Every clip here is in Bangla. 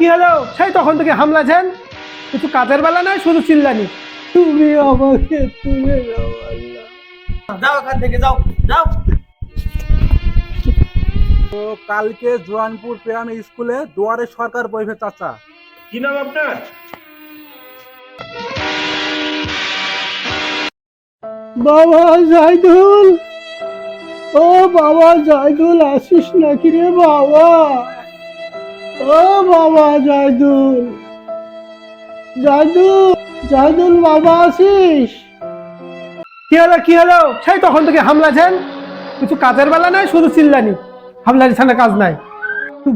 কি হলো? সেই তখন থেকে হামলাছেন কিছু কাজের বেলা নয় শুধু চিল্লানি। তুমি আমাকে তুলে যাও এখান থেকে যাও যাও। তো কালকে জোয়ানপুর প্রাইমারি স্কুলে দুয়ারে সরকার বইবে চাচা। কি নাম আপনার? বাবা জাইদুল। ও বাবা জাইদুল আসিস নাকি রে বাবা? ও বাবা জাইদুল। জাইদুল জাইদুল বাবা আসিস? কি হলো কি হলো? সেই তখন থেকে হামলাছেন কিছু কাজের বেলা নয় শুধু চিল্লানি। হামলারি ছাড়া কাজ নাই।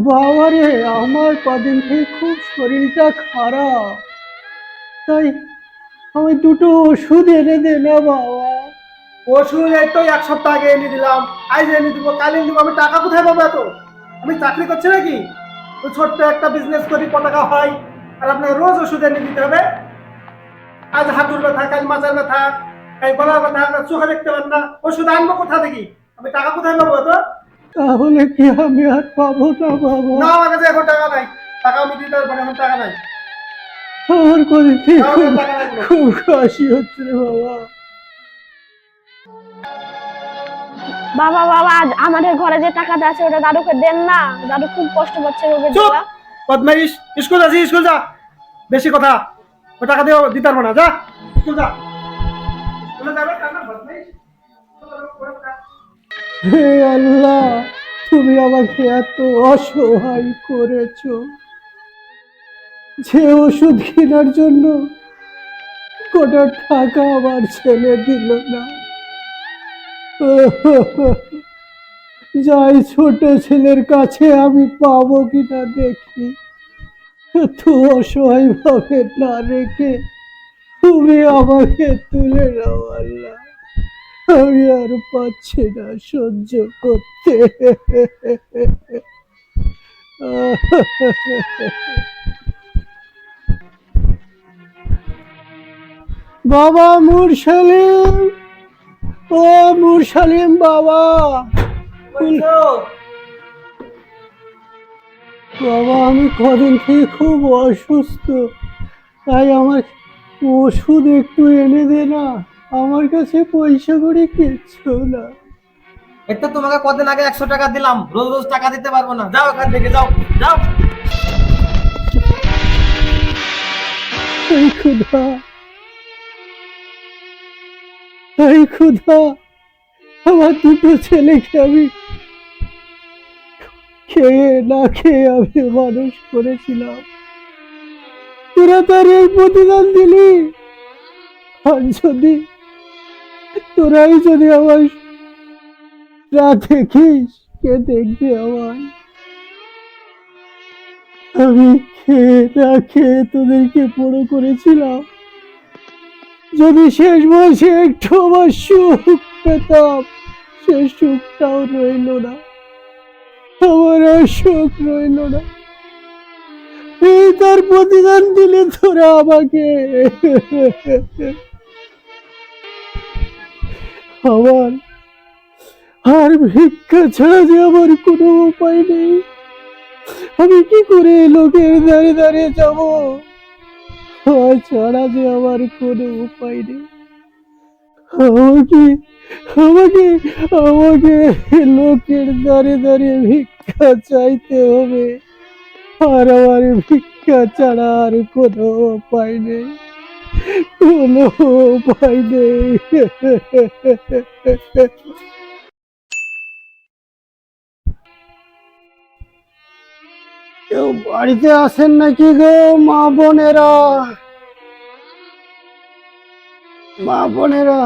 বাবা রে আমার কদিন থেকে খুব শরীরটা খারাপ। তাই আমি দুটো ওষুধ এনে দে না বাবা। ওষুধ এই তো এক সপ্তাহ আগে এনে দিলাম। আজ এনে দিব কাল এনে দিব আমি টাকা কোথায় পাবো এত? আমি চাকরি করছি নাকি? ওই ছোট্ট একটা বিজনেস করি পতাকা হয়। আর আপনাকে রোজ ওষুধ এনে দিতে হবে। আজ হাঁটুর ব্যথা কাল মাজার ব্যথা কাল গলার ব্যথা চোখে দেখতে পারেন না। ওষুধ আনব কোথা থেকে? আমি টাকা কোথায় পাবো তো তাহলে কি আমি আর পাবো না বাবা? না আমার কাছে এখন টাকা নাই। টাকা আমি দিতে পারব এখন টাকা নাই। আমার খুব খুব কাশি হচ্ছে রে বাবা। বাবা বাবা আমাদের ঘরে যে টাকাটা আছে ওটা দাদুকে দেন না। দাদু খুব কষ্ট পাচ্ছে রোগের চুপ! জ্বালা। বদমাইশ স্কুল আছি স্কুল যা। বেশি কথা। ও টাকা দিয়ে দিতে পারব না যা। স্কুল যা। হে আল্লাহ তুমি আমাকে এত অসহায় করেছ। যে ওষুধ কেনার জন্য কোটা টাকা আমার ছেলে দিল না। যাই ছোট ছেলের কাছে আমি পাবো কিনা দেখি। তো অসহায় ভাবে না রেখে তুমি আমাকে তুলে নাও আল্লাহ। আমি আর পাচ্ছি না সহ্য করতে। বাবা মুরসালিম! ও মুরসালিম বাবা। বাবা আমি কদিন থেকে খুব অসুস্থ। তাই আমার ওষুধ একটু এনে দে না। আমার কাছে পয়সা করে কিচ্ছু না। তো তোমাকে কদিন আগে একশো টাকা দিলাম। রোজ রোজ টাকা দিতে পারব না। যাও এখান থেকে যাও যাও। ক্ষুধা। এই ক্ষুধা আমার দুটো ছেলেকে আমি খেয়ে না খেয়ে আমি মানুষ করেছিলাম। তোরা তার এই প্রতিদান দিলি। আর যদি তোরাই যদি আমার রাত দেখিস, কে দেখবে আমার আমি খেয়ে না খেয়ে তোদেরকে বড় করেছিলাম। যদি শেষ বয়সে একটু আমার সুখ পেতাম, সে সুখটাও রইল না। আমার আর সুখ রইল না। এই তার প্রতিদান দিলে তোরা আমাকে। আমার আর ভিক্ষা ছাড়া যে আমার কোনো উপায় নেই। আমি কি করে লোকের দাঁড়িয়ে দাঁড়িয়ে যাব? আর ছাড়া যে আমার কোনো উপায় নেই। আমাকে আমাকে আমাকে লোকের দাঁড়িয়ে দাঁড়িয়ে ভিক্ষা চাইতে হবে। আর আমার ভিক্ষা ছাড়া আর কোনো উপায় নেই। কোনো উপায় নেই। কেউ বাড়িতে আসেন নাকি গো মা বোনেরা? মা বোনেরা,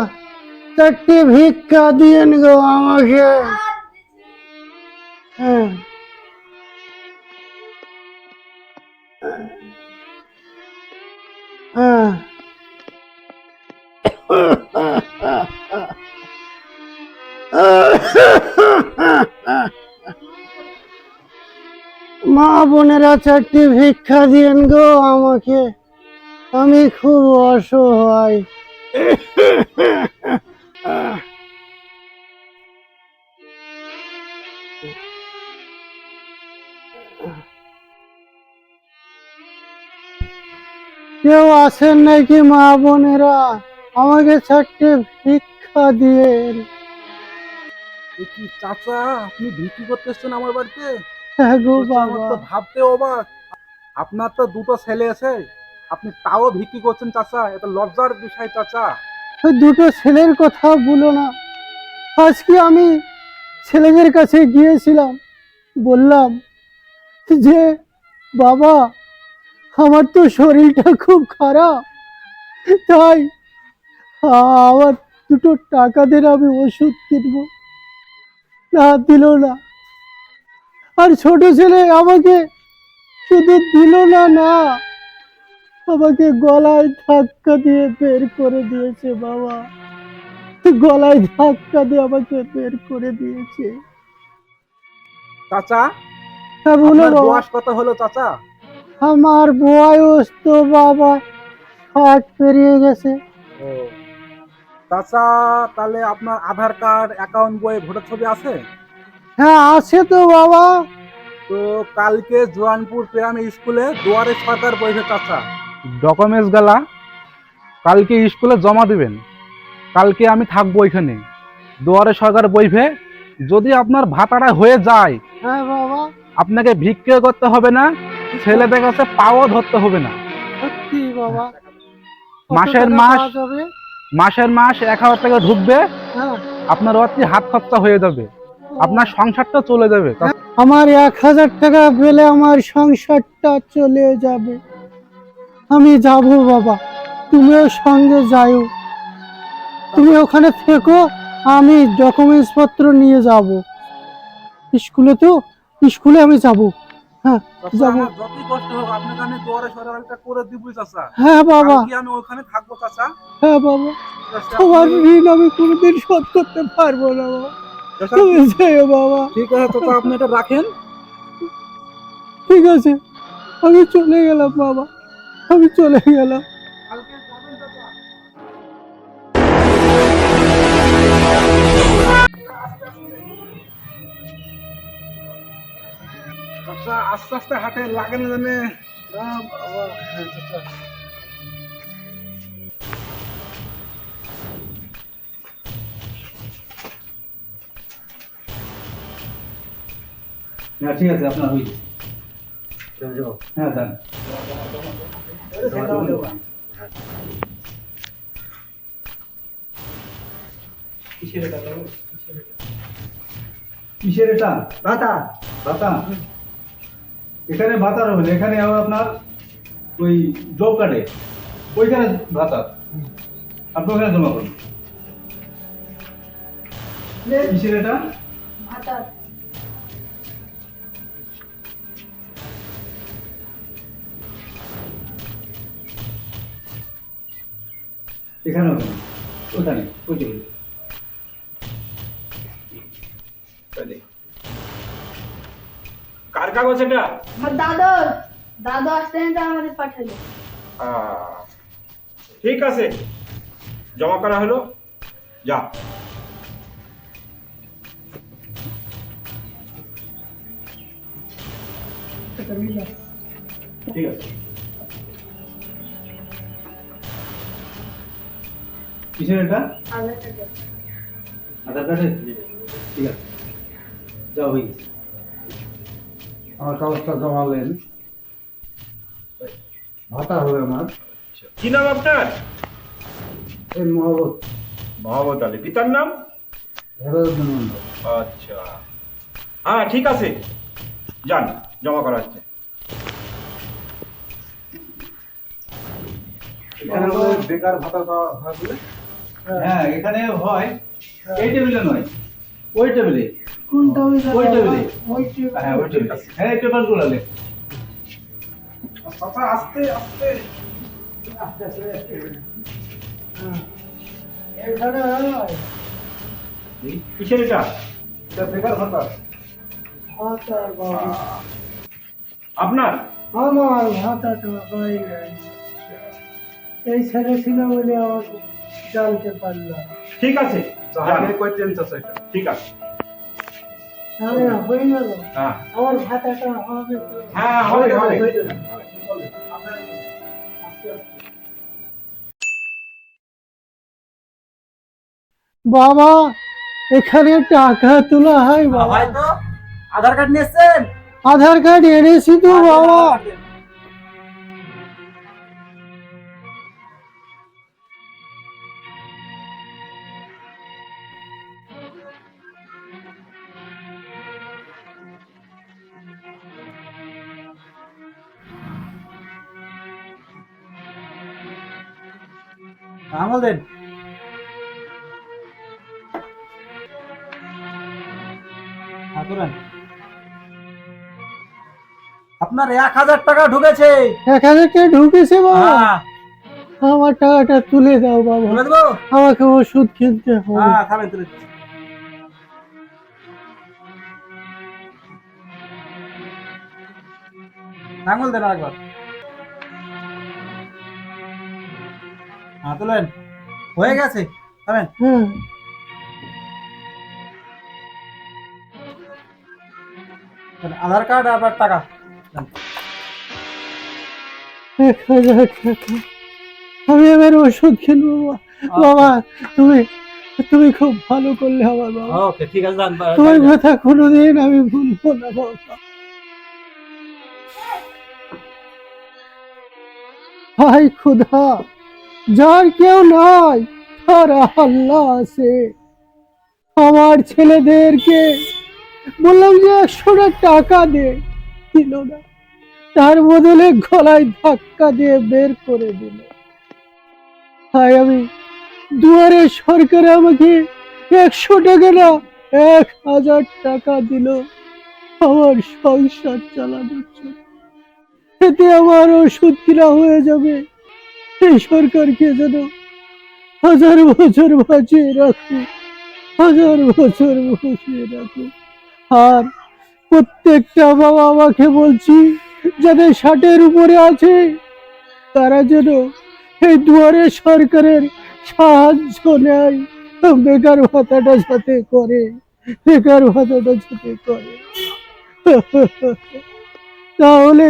চারটি ভিক্ষা দিয়েন গো আমাকে। হ্যাঁ। হ্যাঁ। মা বোনেরা চারটি ভিক্ষা দিয়েন গো আমাকে। আমি খুব অসহায়। কেউ আছেন নাকি মা বোনেরা? আমাকে চারটে ভিক্ষা দিয়ে এ কি চাচা, আপনি ভিক্ষি করতে এসছেন আমার বাড়িতে? ভাবতে অবাক আপনার তো দুটো ছেলে আছে। আপনি তাও ভিক্ষি করছেন চাচা এটা লজ্জার বিষয় চাচা। ওই দুটো ছেলের কথা বলো না। আজকে আমি ছেলেদের কাছে গিয়েছিলাম। বললাম যে বাবা আমার তো শরীরটা খুব খারাপ। তাই আমার দুটো টাকা দেন আমি ওষুধ কিনবো। না দিল না। আর ছোট ছেলে আমাকে শুধু দিল না না আমাকে গলায় ধাক্কা দিয়ে বের করে দিয়েছে বাবা। গলায় ধাক্কা দিয়ে আমাকে বের করে দিয়েছে। চাচা হ্যাঁ আপনার বয়স কত হলো চাচা? আমার বয়স তো বাবা ষাট পেরিয়ে গেছে। ও চাচা তাহলে আপনার আধার কার্ড অ্যাকাউন্ট বই ভোটার ছবি আছে? হ্যাঁ আছে তো বাবা। তো কালকে জোয়ানপুর প্রাইমারি স্কুলে দুয়ারে সরকার বইবে চাচা। ডকুমেন্টস গালা কালকে স্কুলে জমা দিবেন। কালকে আমি থাকব এখানে। দুয়ারে সরকার বইবে যদি আপনার ভাতাটা হয়ে যায় হ্যাঁ বাবা। আপনাকে ভিক্ষে করতে হবে না ছেলেদের কাছে পাও ধরতে হবে না। সত্যি বাবা। মাসের মাস? মাসের মাস এক হাজার টাকা ঢুকবে হ্যাঁ। আপনার অতি হাত খরচা হয়ে যাবে। আপনার সংসারটা চলে যাবে। আমার এক হাজার টাকা পেলে আমার সংসারটা চলে যাবে। আমি যাব বাবা তুমিও সঙ্গে যাও তুমি ওখানে থেকো আমি ডকুমেন্টস পত্র নিয়ে যাব। স্কুলে তো স্কুলে আমি যাব। হ্যাঁ যাব। যতই কষ্ট হোক আপনাকে আমি দুয়ারে সরকারটা করে দিবই চাচা। হ্যাঁ বাবা। আমি ওখানে থাকব চাচা। হ্যাঁ বাবা। তোমার ঋণ আমি কোনোদিন শোধ করতে পারব না বাবা। তুমি বাবা। ঠিক আছে চাচা আপনি এটা রাখেন। ঠিক আছে আমি চলে গেলাম বাবা। আমি চলে গেলাম। আস্তে আস্তে হাঁটে লাগে না জানে। হ্যাঁ হ্যাঁ ঠিক আছে আপনার হয়ে হ্যাঁ যান কিসের এটা? ভাতা ভাতা এখানে ভাতা হবে না এখানে হবে আপনার ওই জব কার্ডে ওইখানে ভাতা আপনি ওখানে জমা করুন। কিসের এটা? এখানে হবে না ওখানে ওই যে কার কাগজ এটা? আমার দাদু দাদু আসতে না আমাদের পাঠালো। আহ, ঠিক আছে। জমা করা হলো। যা। ঠিক আছে। কিসের এটা? আধার কার্ডে ঠিক আছে। যাও হয়ে গেছে। আমার কাগজটা জমালেন ভাতা হবে আমার। কি নাম আপনার? এই মহব্বত। মোহাম্মদ আলী। পিতার নাম? আচ্ছা। হ্যাঁ ঠিক আছে। যান জমা করা হচ্ছে। বেকার ভাতা পাওয়া হয় হ্যাঁ এখানে হয় এই টেবিলে নয় ওই টেবিলে। ওই টেবিলে। হ্যাঁ ওই টেবিলে। হ্যাঁ চাচা আস্তে আস্তে। এখানে হয়। কিসের এটা? এটা বেকার ভাতা ভাতা বাবা আপনার? আমার ভাতাটা এই ছেলে ছিল বলে আমাকে জানতে পারলাম। ঠিক আছে আছে এটা? ঠিক আছে। হ্যাঁ। হ্যাঁ, বাবা এখানে টাকা তোলা হয় বাবা। আধার কার্ড নিয়েছেন? আধার কার্ড এনেছি তো বাবা। দেন। হ্যাঁ, আপনার এক হাজার টাকা ঢুকেছে। এক হাজার টাকা ঢুকেছে বাবা। হ্যাঁ। আমার টাকাটা তুলে দাও বাবা। বলে দেবো? আমাকে ওষুধ কিনতে হবে। হ্যাঁ খাবেন তুলে। আঙুল দেন একবার হ্যাঁ তুলেন। হয়ে গেছে? হ্যাঁ আধার কার্ড আর টাকা। আমি এবার ওষুধ কিনবো বাবা। তুমি তুমি খুব ভালো করলে আমার বাবা। ওকে ঠিক আছে তোমার কথা কোনোদিন আমি ভুলবো না বাবা। হাই খুদা! যার কেউ নাই, তার আল্লাহ আছে। আমার ছেলেদেরকে বললাম যে একশো টাকা দে। দিল না। তার বদলে গলায় ধাক্কা দিয়ে বের করে দিল। তাই আমি দুয়ারে সরকার আমাকে একশো টাকা না, এক হাজার টাকা দিল। আমার সংসার চালানোর জন্য। এতে আমার ওষুধ কিনা হয়ে যাবে। এই সরকারকে যেন হাজার বছর বাঁচিয়ে রাখো, হাজার বছর বাঁচিয়ে রাখো। আর প্রত্যেকটা বাবা আমাকে বলছি যাদের ষাটের উপরে আছে, তারা যেন এই দুয়ারে সরকারের সাহায্য নেয়, বেকার ভাতাটা সাথে করে, বেকার ভাতাটা সাথে করে। তাহলে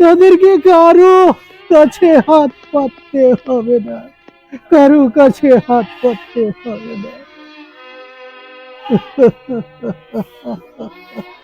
তাদেরকে কারও কাছে হাত পাততে হবে না। কারও কাছে হাত পাততে হবে না।